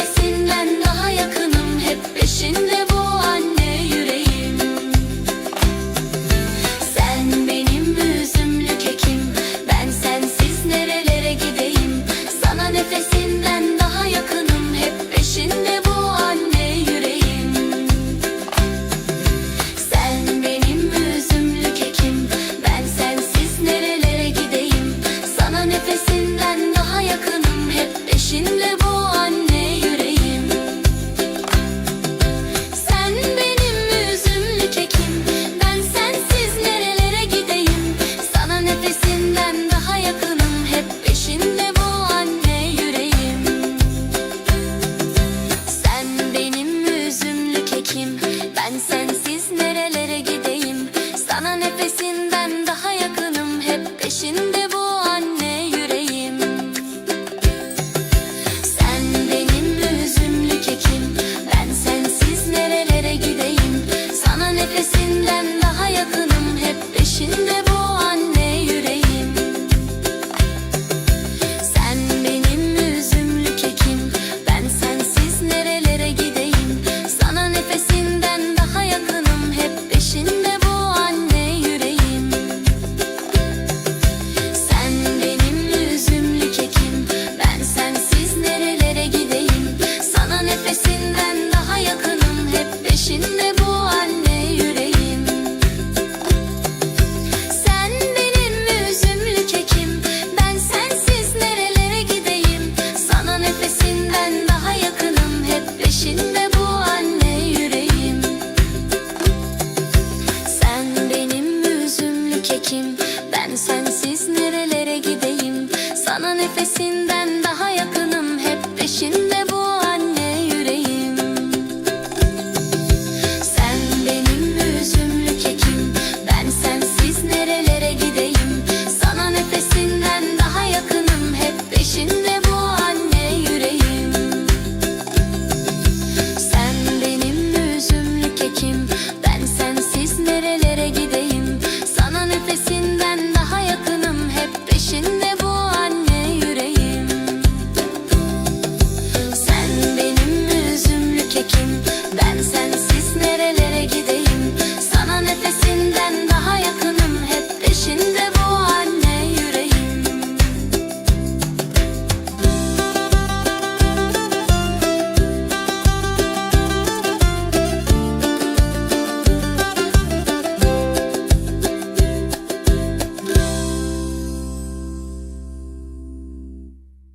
Sana nefesinden daha yakınım Hep peşinde senden daha yakınım hep peşinde. erkekim Ben sensiz nerelere gideyim? Sana nefesinden daha